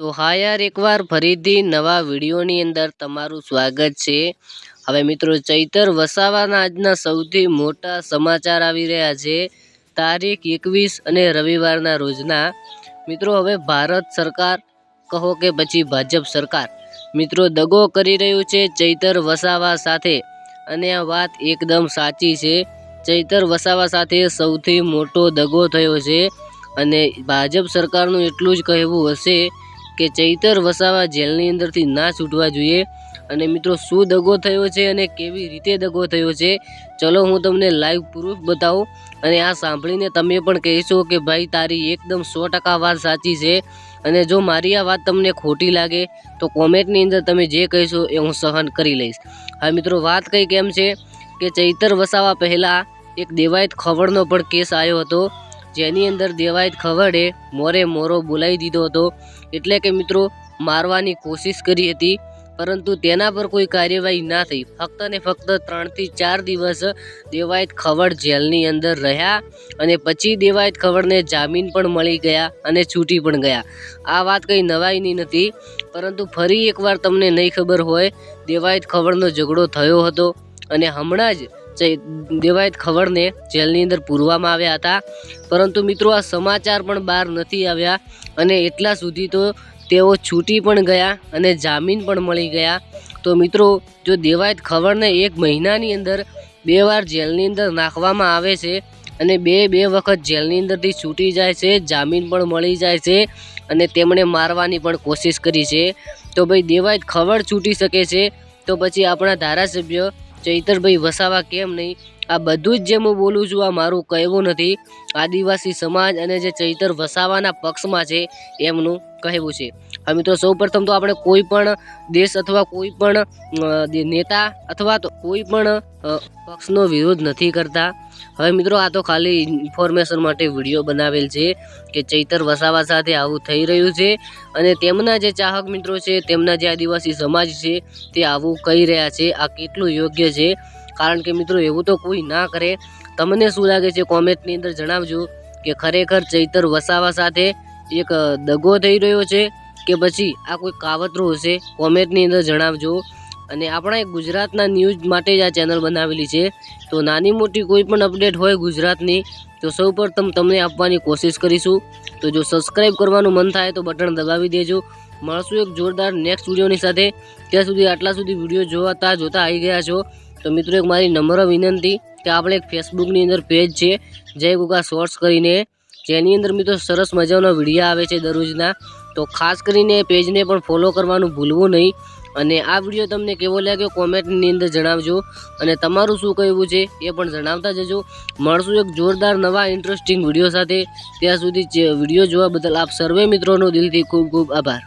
તો હા યાર, એકવાર ફરીથી નવા વિડીયોની અંદર તમારું સ્વાગત છે. હવે મિત્રો, ચૈતર વસાવાના આજના સૌથી મોટા સમાચાર આવી રહ્યા છે. તારીખ એકવીસ અને રવિવારના રોજના. મિત્રો, હવે ભારત સરકાર, કહો કે પછી ભાજપ સરકાર, મિત્રો, દગો કરી રહ્યું છે ચૈતર વસાવા સાથે. અને આ વાત એકદમ સાચી છે. ચૈતર વસાવા સાથે સૌથી મોટો દગો થયો છે. અને ભાજપ સરકારનું એટલું જ કહેવું હશે કે ચૈતર વસાવા જેલની અંદરથી ના છૂટવા જોઈએ. અને મિત્રો, શું દગો થયો છે અને કેવી રીતે દગો થયો છે? ચલો હું તમને લાઈવ પ્રૂફ બતાવું. અને આ સાંભળીને તમે પણ કહેશો કે ભાઈ, તારી એકદમ સો ટકા વાત સાચી છે. અને જો મારી આ વાત તમને ખોટી લાગે, તો કોમેન્ટની અંદર તમે જે કહેશો એ હું સહન કરી લઈશ. હા, મિત્રો, વાત કંઈ કેમ છે? કે ચૈતર વસાવા પહેલાં એક દેવાયત ખવડનો પણ કેસ આવ્યો હતો. જેની અંદર દેવાયત ખવડે, મોરે મોરો બોલાવી દીધો હતો. એટલે કે મિત્રો, મારવાની કોશિશ કરી હતી, પરંતુ તેના પર કોઈ કાર્યવાહી ના થઈ. ફક્ત ને ફક્ત ત્રણથી ચાર દિવસ દેવાયત ખવડ જેલની અંદર રહ્યા અને પછી દેવાયત ખવડને જામીન પણ મળી ગયા અને છૂટી પણ ગયા. આ વાત કંઈ નવાઈની નથી, પરંતુ ફરી એકવાર તમને નહીં ખબર હોય, દેવાયત ખવડનો ઝઘડો થયો હતો. અને હમણાં જ દેવાયત ખવડને જેલની અંદર પૂરવામાં આવ્યા હતા. પરંતુ મિત્રો, આ સમાચાર પણ બહાર નથી આવ્યા અને એટલા સુધી તો તેઓ છૂટી પણ ગયા અને જામીન પણ મળી ગયા. તો મિત્રો, જો દેવાયત ખવડને એક મહિનાની અંદર બે વાર જેલની અંદર નાખવામાં આવે છે અને બે બે વખત જેલની અંદરથી છૂટી જાય છે, જામીન પણ મળી જાય છે અને તેમણે મારવાની પણ કોશિશ કરી છે. તો ભાઈ, દેવાયત ખવડ છૂટી શકે છે, તો પછી આપણા ધારાસભ્ય ચૈતરભાઈ વસાવા કેમ નહીં? આ બધું જ જે હું બોલું છું, આ મારું કહેવું નથી. આદિવાસી સમાજ અને જે ચૈતર વસાવાના પક્ષમાં છે, એમનું કહેવું છે. હવે મિત્રો, સૌ પ્રથમ તો આપણે કોઈ પણ દેશ અથવા કોઈ પણ નેતા અથવા તો કોઈ પણ પક્ષનો વિરોધ નથી કરતા. હવે મિત્રો, આ તો ખાલી ઇન્ફોર્મેશન માટે વીડિયો બનાવેલ છે કે ચૈતર વસાવા સાથે આવું થઈ રહ્યું છે અને તેમના જે ચાહક મિત્રો છે, તેમના જે આદિવાસી સમાજ છે, તે આવું કહી રહ્યા છે. આ કેટલું યોગ્ય છે? કારણ કે મિત્રો એવું તો કોઈ ના કરે. તમને શું લાગે છે કોમેન્ટની અંદર જણાવજો કે ખરેખર ચૈતર વસાવા સાથે એક દગો થઈ રહ્યો છે કે પછી આ કોઈ કાવતરું હશે? કોમેન્ટની અંદર જણાવજો. અને આપણા ગુજરાતના ન્યૂઝ માટે જ આ ચેનલ બનાવેલી છે. તો નાની મોટી કોઈ પણ અપડેટ હોય ગુજરાતની, તો સૌ પ્રથમ તમને આપવાની કોશિશ કરીશું. તો જો સબસ્ક્રાઈબ કરવાનું મન થાય તો બટન દબાવી દેજો. મળશું એક જોરદાર નેક્સ્ટ વિડીયોની સાથે. ત્યાં સુધી આટલા સુધી વીડિયો જોતા જોતા આવી ગયા છો. તો મિત્રો એક મારી નમ્ર વિનંતી કે આપણે એક ફેસબુકની અંદર પેજ છે જય ગુગા શોર્ટ્સ કરીને, જેની અંદર મિત્રો સરસ મજાનો વીડિયો આવે છે દરરોજના, તો ખાસ કરીને એ પેજને પણ ફોલો કરવાનું ભૂલવું નહીં. અને આ વીડિયો તમને કેવો લાગ્યો કોમેન્ટની અંદર જણાવજો. અને તમારું શું કહેવું છે એ પણ જણાવતા જજો. મળશું એક જોરદાર નવા ઇન્ટરેસ્ટિંગ વીડિયો સાથે. ત્યાં સુધી વીડિયો જોવા બદલ આપ સર્વે મિત્રોનો દિલથી ખૂબ ખૂબ આભાર.